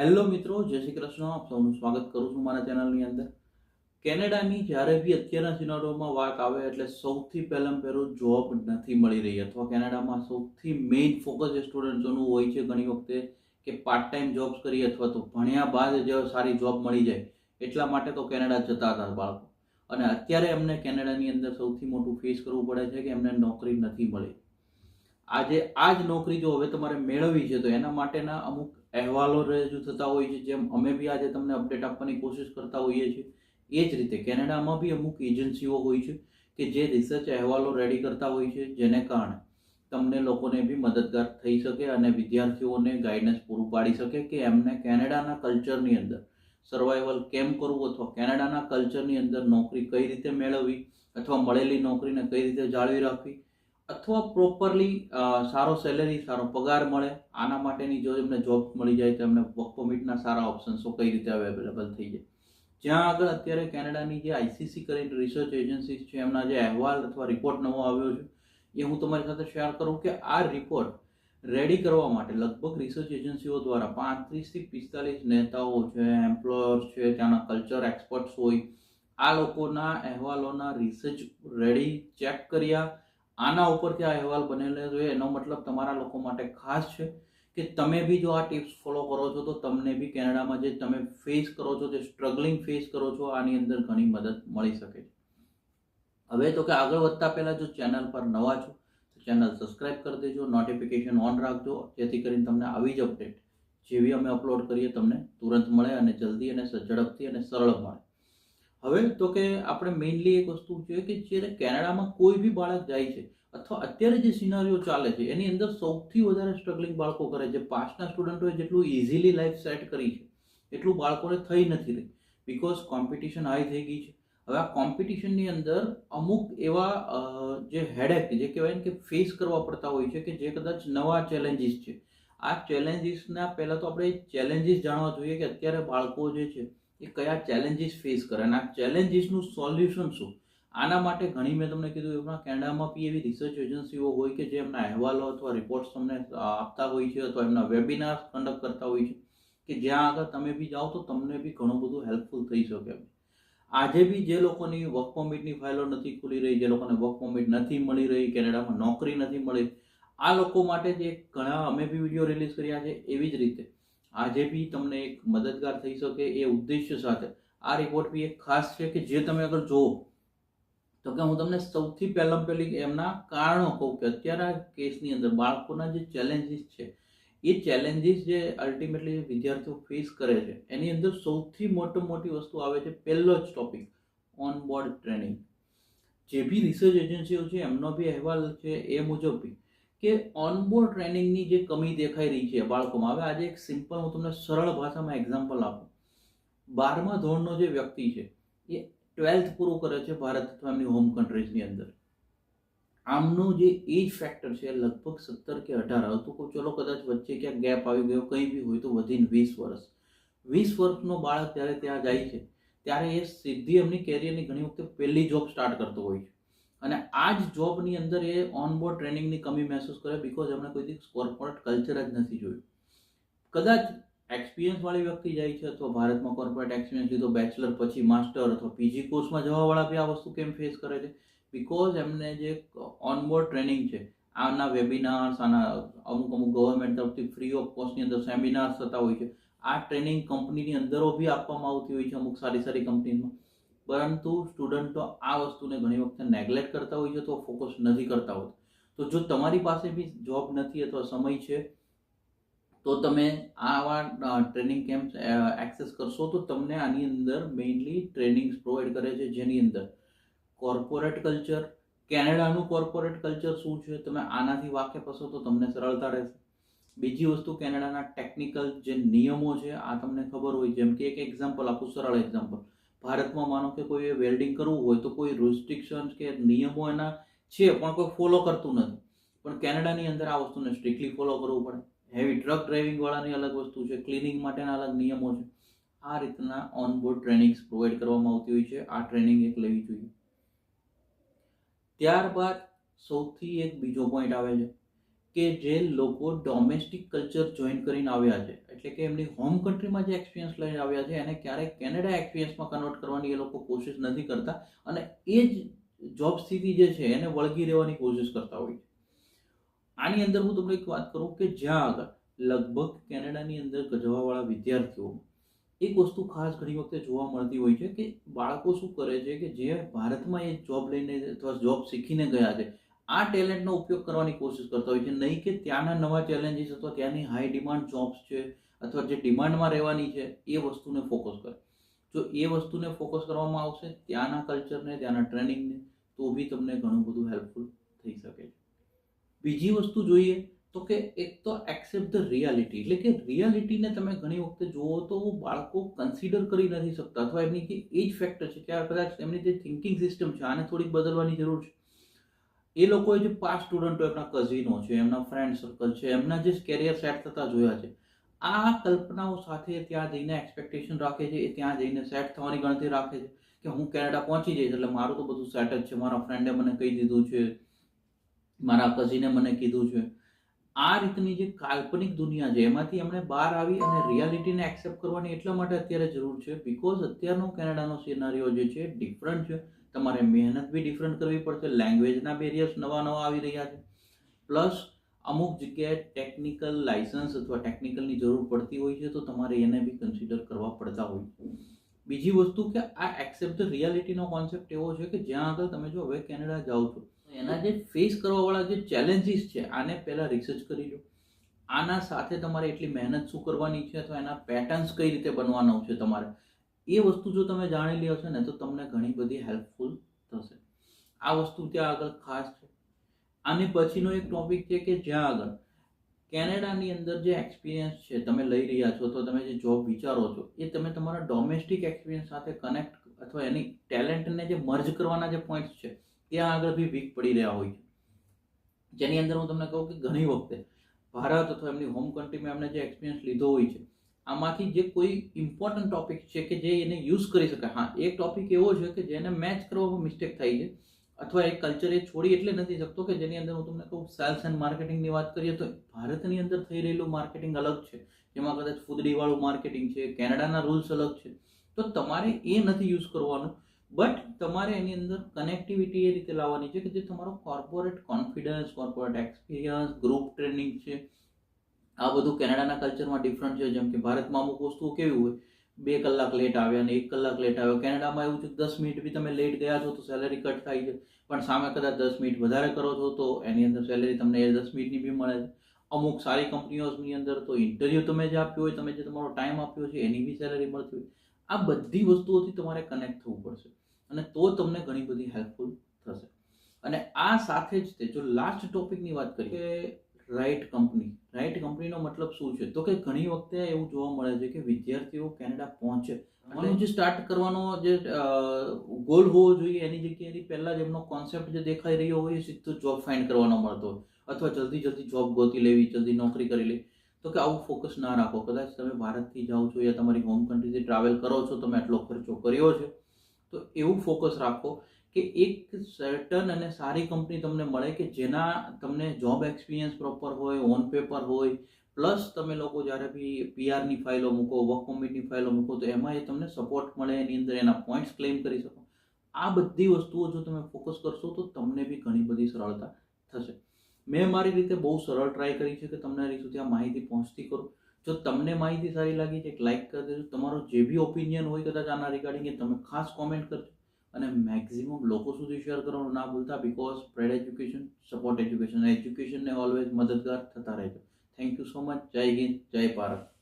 Hello મિત્રો, જય શ્રી કૃષ્ણ. આપ સૌનું સ્વાગત કરું છું મારા ચેનલની અંદર. કેનેડાની જ્યારે બી અત્યારના સિનારીઓમાં વાત આવે એટલે સૌથી પહેલાં પહેલું જોબ નથી મળી રહી. અથવા કેનેડામાં સૌથી મેઇન ફોકસ સ્ટુડન્ટ્સોનું હોય છે ઘણી વખતે કે પાર્ટ ટાઈમ જોબ્સ કરીએ અથવા તો ભણ્યા બાદ જે સારી જોબ મળી જાય. એટલા માટે તો કેનેડા જતા હતા બાળકો. અને અત્યારે એમને કેનેડાની અંદર સૌથી મોટું ફેસ કરવું પડે છે કે એમને નોકરી નથી મળી. આજે આ જ નોકરી જો હવે તમારે મેળવવી છે તો એના માટેના અમુક અહેવાલો રજૂ થતા હોય છે, જેમ અમે બી આજે તમને અપડેટ આપવાની કોશિશ કરતા હોઈએ છીએ. એ જ રીતે કેનેડામાં બી અમુક એજન્સીઓ હોય છે કે જે રિસર્ચ અહેવાલો રેડી કરતા હોય છે, જેને કારણે તમને લોકોને બી મદદગાર થઈ શકે અને વિદ્યાર્થીઓને ગાઈડન્સ પૂરું પાડી શકે કે એમને કેનેડાના કલ્ચરની અંદર સર્વાઈવલ કેમ કરવું અથવા કેનેડાના કલ્ચરની અંદર નોકરી કઈ રીતે મેળવવી અથવા મળેલી નોકરીને કઈ રીતે જાળવી રાખવી અથવા પ્રોપરલી સારો સેલેરી સારો પગાર મળે, આના માટેની જો એમને જોબ મળી જાય તો એમને વર્ક પરમિટના સારા ઓપ્શન્સો કઈ રીતે અવેલેબલ થઈ જાય. જ્યાં આગળ અત્યારે કેનેડાની જે આઈસીસી કરીને રિસર્ચ એજન્સીસ છે, એમના જે અહેવાલ અથવા રિપોર્ટ નવો આવ્યો છે, એ હું તમારી સાથે શેર કરું કે આ રિપોર્ટ રેડી કરવા માટે લગભગ રિસર્ચ એજન્સીઓ દ્વારા પાંત્રીસથી પિસ્તાલીસ નેતાઓ છે એમ્પ્લોયર્સ છે, ત્યાંના કલ્ચર એક્સપર્ટ્સ હોય, આ લોકોના અહેવાલોના રિસર્ચ રેડી ચેક કર્યા આના ઉપરથી આ અહેવાલ બનેલો જોઈએ, એનો મતલબ તમારા લોકો માટે ખાસ છે કે તમે બી જો આ ટિપ્સ ફોલો કરો છો, તો તમને બી કેનેડામાં જે તમે ફેસ કરો છો, જે સ્ટ્રગલિંગ ફેસ કરો છો, આની અંદર ઘણી મદદ મળી શકે છે. હવે તો કે આગળ વધતા પહેલાં જો ચેનલ પર નવા છો, તો ચેનલ સબસ્ક્રાઇબ કરી દેજો નોટિફિકેશન ઓન રાખજો, જેથી કરીને તમને આવી જ અપડેટ જેવી અમે અપલોડ કરીએ, તમને તુરંત મળે અને જલ્દી અને ઝડપથી અને સરળ મળે. હવે તો કે આપણે મેઇનલી એક વસ્તુ છે કે જ્યારે કેનેડામાં કોઈ બી બાળક જાય છે અથવા અત્યારે જે સિનારીઓ ચાલે છે, એની અંદર સૌથી વધારે સ્ટ્રગલિંગ બાળકો કરે છે. પાસ્ટના સ્ટુડન્ટોએ જેટલું ઇઝીલી લાઈફ સેટ કરી છે, એટલું બાળકોને થઈ નથી રહી. બિકોઝ કોમ્પિટિશન હાઈ થઈ ગઈ છે. હવે આ કોમ્પિટિશનની અંદર અમુક એવા જે હેડેક જે કહેવાય કે ફેસ કરવા પડતા હોય છે કે જે કદાચ નવા ચેલેન્જીસ છે. આ ચેલેન્જીસના પહેલાં તો આપણે ચેલેન્જીસ જાણવા જોઈએ કે અત્યારે બાળકો જે છે એ કયા ચેલેન્જીસ ફેસ કરે અને આ ચેલેન્જીસનું સોલ્યુશન શું? આના માટે ઘણી મેં તમને કીધું એમાં કેનેડામાં બી એવી રિસર્ચ એજન્સીઓ હોય કે જે એમના અહેવાલો અથવા રિપોર્ટ્સ તમને આપતા હોય છે અથવા એમના વેબિનાર્સ કન્ડક્ટ કરતા હોય છે કે જ્યાં આગળ તમે બી જાઓ તો તમને બી ઘણું બધું હેલ્પફુલ થઈ શકે એમ. આજે બી જે લોકોની વર્ક પરમિટની ફાઇલો નથી ખુલી રહી, જે લોકોને વર્ક પરમિટ નથી મળી રહી, કેનેડામાં નોકરી નથી મળી, આ લોકો માટે જે ઘણા અમે બી વીડિયો રિલીઝ કર્યા છે એવી જ રીતે. આજે બી તમને એક મદદગાર થઈ શકે એ ઉદ્દેશ્ય સાથે આ રિપોર્ટ બી એક ખાસ છે કે જે તમે અગર જુઓ, તો કે હું તમને સૌથી પહેલાં પહેલી એમના કારણો કહું કે અત્યારના કેસની અંદર બાળકોના જે ચેલેન્જીસ છે, એ ચેલેન્જીસ જે અલ્ટિમેટલી વિદ્યાર્થીઓ ફેસ કરે છે, એની અંદર સૌથી મોટો મોટી વસ્તુ આવે છે પહેલો જ ટોપિક ઓન બોર્ડ ટ્રેનિંગ જે બી રિસર્ચ એજન્સીઓ છે એમનો બી અહેવાલ છે એ મુજબ બી કે ઓનબોર્ડ ટ્રેનિંગની જે કમી દેખાઈ રહી છે બાળકોમાં. હવે આજે એક સિમ્પલ હું તમને સરળ ભાષામાં એક્ઝામ્પલ આપું. બારમા ધોરણનો જે વ્યક્તિ છે, એ ટ્વેલ્થ પૂરું કરે છે ભારત અથવા એમની હોમ કન્ટ્રીઝની અંદર. આમનું જે એજ ફેક્ટર છે લગભગ સત્તર કે અઢાર. હતું કે ચલો કદાચ વચ્ચે ક્યાંક ગેપ આવી ગયો, કંઈ બી હોય તો વધીને વીસ વર્ષ. વીસ વર્ષનો બાળક જ્યારે ત્યાં જાય છે, ત્યારે એ સીધી એમની કેરિયરની ઘણી વખતે પહેલી જોબ સ્ટાર્ટ કરતો હોય છે. અને આ જ જોબની અંદર એ ઓનબોર્ડ ટ્રેનિંગની કમી મહેસૂસ કરે બિકોઝ એમણે કોઈ દિવસ કોર્પોરેટ કલ્ચર જ નથી જોયું. કદાચ એક્સપિરિયન્સ વાળી વ્યક્તિ જાય છે અથવા ભારતમાં કોર્પોરેટ એક્સપિરિયન્સ લીધો બેચલર પછી માસ્ટર અથવા પીજી કોર્સમાં જવાવાળા બી આ વસ્તુ કેમ ફેસ કરે છે? બિકોઝ એમને જે ઓનબોર્ડ ટ્રેનિંગ છે, આના વેબિનાર્સ આના અમુક અમુક ગવર્મેન્ટ તરફથી ફ્રી ઓફ કોસ્ટની અંદર સેમિનાર્સ થતા હોય છે. આ ટ્રેનિંગ કંપનીની અંદરો બી આપવામાં આવતી હોય છે અમુક સારી સારી કંપનીમાં પરંતુ સ્ટુડન્ટો આ વસ્તુને ઘણી વખતે નેગ્લેક્ટ કરતા હોય છે તો ફોકસ નથી કરતા હોતા. તો જો તમારી પાસે બી જોબ નથી અથવા સમય છે, તો તમે આવા ટ્રેનિંગ કેમ્પ એક્સેસ કરશો તો તમને આની અંદર મેઇનલી ટ્રેનિંગ્સ પ્રોવાઈડ કરે છે જેની અંદર કોર્પોરેટ કલ્ચર કેનેડાનું કોર્પોરેટ કલ્ચર શું છે, તમે આનાથી વાકેફ હશો તો તમને સરળતા રહેશે. બીજી વસ્તુ કેનેડાના ટેકનિકલ જે નિયમો છે, આ તમને ખબર હોય, જેમ કે એક એક્ઝામ્પલ આપું સરળ એક્ઝામ્પલ ભારતમાં માનો કે કોઈ વેલ્ડિંગ કરવું હોય તો કોઈ રિસ્ટ્રિક્શન્સ કે નિયમો એના છે, પણ કોઈ ફોલો કરતું નથી. પણ કેનેડાની અંદર આ વસ્તુને સ્ટ્રિક્ટલી ફોલો કરવું પડે. હેવી ટ્રક ડ્રાઇવિંગ વાળાની અલગ વસ્તુ છે ક્લિનિંગ માટેના અલગ નિયમો છે. આ રીતના ઓનબોર્ડ ટ્રેનિંગ્સ પ્રોવાઈડ કરવામાં આવતી હોય છે. આ ટ્રેનિંગ એક લેવી જોઈએ. ત્યારબાદ સૌથી એક બીજો પોઈન્ટ આવે છે. કે જે લોકો ડોમેસ્ટિક કલ્ચર જોઈન કરીને આવ્યા છે. એટલે કે એમની હોમ કન્ટ્રીમાં જે એક્સપિરિયન્સ લઈને આવ્યા છે, એને ક્યારેય કેનેડા એક્સપિરિયન્સમાં કન્વર્ટ કરવાની એ લોકો કોશિશ નથી કરતા. અને એ જ જોબ સ્થિતિ જે છે, એને વળગી રહેવાની કોશિશ કરતા હોય છે. આની અંદર હું તમને એક વાત કરું કે જ્યાં આગળ લગભગ કેનેડાની અંદર જવાવાળા વિદ્યાર્થીઓ એક વસ્તુ ખાસ ઘણી વખતે જોવા મળતી હોય છે કે બાળકો શું કરે છે કે જે ભારતમાં એ જોબ લઈને અથવા જોબ શીખીને ગયા છે આ ટેલેન્ટનો ઉપયોગ કરવાની કોશિશ કરતા હોય છે. નહીં કે ત્યાંના નવા ચેલેન્જીસ અથવા ત્યાંની હાઈ ડિમાન્ડ જોબ્સ છે અથવા જે ડિમાન્ડમાં રહેવાની છે, એ વસ્તુને ફોકસ કરે. જો એ વસ્તુને ફોકસ કરવામાં આવશે, ત્યાંના કલ્ચરને ત્યાંના ટ્રેનિંગને તો બી તમને ઘણું બધું હેલ્પફુલ થઈ શકે છે. બીજી વસ્તુ જોઈએ તો કે એક તો એક્સેપ્ટ ધ રિયાલિટી એટલે કે રિયાલિટીને તમે ઘણી વખતે જુઓ તો બાળકો કન્સિડર કરી નથી શકતા અથવા એમની જે એજ ફેક્ટર છે કે કદાચ એમની જે થિંકિંગ સિસ્ટમ છે, આને થોડીક બદલવાની જરૂર છે. એ લોકોએ જે પાંચ સ્ટુડન્ટો એમના કઝિનો છે, એમના ફ્રેન્ડ સર્કલ છે, એમના જે કેરિયર સેટ થતા જોયા છે, આ કલ્પનાઓ સાથે ત્યાં જઈને એક્સપેક્ટેશન રાખે છે, એ ત્યાં જઈને સેટ થવાની ગણતરી રાખે છે કે હું કેનેડા પહોંચી જઈશ, એટલે મારું તો બધું સેટ જ છે, મારા ફ્રેન્ડે મને કહી દીધું છે, મારા કઝિને મને કીધું છે. આ રીતની જે કાલ્પનિક દુનિયા છે, એમાંથી એમણે બહાર આવી અને રિયાલિટીને એક્સેપ્ટ કરવાની એટલા માટે અત્યારે જરૂર છે બિકોઝ અત્યારનો કેનેડાનો સિનારીઓ જે છે ડિફરન્ટ છે. તમારે મહેનત બી ડિફરન્ટ કરવી પડશે લેંગ્વેજના બેરિયર્સ નવા નવા આવી રહ્યા છે. પ્લસ અમુક જગ્યાએ ટેકનિકલ લાઇસન્સ અથવા ટેકનિકલની જરૂર પડતી હોય છે તો તમારે એને બી કન્સિડર કરવા પડતા હોય છે. બીજી વસ્તુ કે આ એક્સેપ્ટ ધ રિયાલિટીનો કોન્સેપ્ટ એવો છે કે જ્યાં આગળ તમે જો હવે કેનેડા જાઓ છો એના જે ફેસ કરવાવાળા જે ચેલેન્જીસ છે, આને પહેલાં રિસર્ચ કરી લો. આના સાથે તમારે એટલી મહેનત શું કરવાની છે અથવા એના પેટર્ન્સ કઈ રીતે બનવાનો છે તમારે? એ વસ્તુ જો તમે જાણી લ્યો છો ને, તો તમને ઘણી બધી હેલ્પફુલ થશે. આ વસ્તુ ત્યાં આગળ ખાસ છે. આની પછીનો એક ટોપિક છે કે જ્યાં આગળ. કેનેડાની અંદર જે એક્સપિરિયન્સ છે, તમે લઈ રહ્યા છો, અથવા તમે જે જોબ વિચારો છો, એ તમે તમારા ડોમેસ્ટિક એક્સપિરિયન્સ સાથે કનેક્ટ અથવા એની ટેલેન્ટને જે મર્જ કરવાના જે પોઈન્ટ્સ છે, ત્યાં આગળ બી વીક પડી રહ્યા હોય છે. જેની અંદર હું તમને કહું કે ઘણી વખતે ભારત અથવા એમની હોમ કન્ટ્રીમાં એમને જે એક્સપિરિયન્સ લીધો હોય છે આમાંથી જે કોઈ ઇમ્પોર્ટન્ટ ટોપિક છે કે જે એને યુઝ કરી શકાય. હા, એક ટોપિક એવો છે કે જેને મેચ કરવામાં મિસ્ટેક થાય છે અથવા એ કલ્ચર એ છોડી એટલે નથી શકતો કે જેની અંદર હું તમને કહું સેલ્સ એન્ડ માર્કેટિંગની વાત કરીએ તો ભારતની અંદર થઈ રહેલું માર્કેટિંગ અલગ છે. જેમાં કદાચ ફૂદડીવાળું માર્કેટિંગ છે, કેનેડાના રૂલ્સ અલગ છે. તો તમારે એ નથી યુઝ કરવાનું. બટ તમારે એની અંદર કનેક્ટિવિટી એ રીતે લાવવાની છે કે જે તમારો corporate confidence corporate experience group training છે. આ બધું કેનેડાના કલ્ચરમાં ડિફરન્ટ છે. જેમ કે ભારતમાં અમુક વસ્તુઓ કેવી હોય, બે કલાક લેટ આવ્યા અને એક કલાક લેટ આવ્યો કેનેડામાં એવું છે દસ મિનિટ બી તમે લેટ ગયા છો તો સેલેરી કટ થાય છે. પણ સામે કદાચ દસ મિનિટ વધારે કરો છો તો એની અંદર સેલેરી તમને દસ મિનિટની બી મળે છે. અમુક સારી કંપનીઓની અંદર તો ઇન્ટરવ્યૂ તમે જે આપ્યો હોય, તમે જે તમારો ટાઈમ આપ્યો છે, એની બી સેલેરી મળતી હોય. આ બધી વસ્તુઓથી તમારે કનેક્ટ થવું પડશે. અને તો તમને ઘણી બધી હેલ્પફુલ થશે. અને આ સાથે જ તે જો લાસ્ટ ટોપિકની વાત કરીએ કે રાઈટ કંપની. રાઇટ કંપનીનો મતલબ શું છે? તો કે ઘણી વખતે એવું જોવા મળે છે કે વિદ્યાર્થીઓ કેનેડા પહોંચે. અને જે સ્ટાર્ટ કરવાનો જે ગોલ હોવો જોઈએ એની જગ્યાએ પહેલાં જ એમનો કોન્સેપ્ટ જે દેખાઈ રહ્યો હોય એ સીધો જોબ ફાઇન્ડ કરવાનો મળતો હોય. અથવા જલ્દી જલ્દી જોબ ગોતી લેવી જલ્દી નોકરી કરી લેવી. તો કે આવું ફોકસ ના રાખો. કદાચ તમે ભારતથી જાઓ છો યા તમારી હોમ કન્ટ્રીથી ટ્રાવેલ કરો છો તમે આટલો ખર્ચો કર્યો છે. તો એવું ફોકસ રાખો. કે એક સર્ટન અને સારી કંપની તમને મળે કે જેના તમને જોબ એક્સપિરિયન્સ પ્રોપર હોય ઓન પેપર હોય પ્લસ તમે લોકો જ્યારે બી પીઆરની ફાઇલો મૂકો વર્ક પરમિટની ફાઇલો મૂકો, તો એમાં એ તમને સપોર્ટ મળે, એની અંદર એના પોઈન્ટ્સ ક્લેમ કરી શકો. આ બધી વસ્તુઓ જો તમે ફોકસ કરશો તો તમને બી ઘણી બધી સરળતા થશે. મેં મારી રીતે બહુ સરળ ટ્રાય કરી છે કે તમને સુધી આ માહિતી પહોંચતી કરું. જો તમને માહિતી સારી લાગી છે, એક લાઇક કરી દેજો. તમારો જે બી ઓપિનિયન હોય કદાચ આના રિગાર્ડિંગ તમે ખાસ કોમેન્ટ કરજો. અને મેક્સિમમ લોકો સુધી શેર કરવાનું ના ભૂલતા because parade education support education એજ્યુકેશનને ઓલવેઝ મદદગાર થતા રહેજો. થેન્ક યુ સો મચ જય હિન્દ, જય ભારત.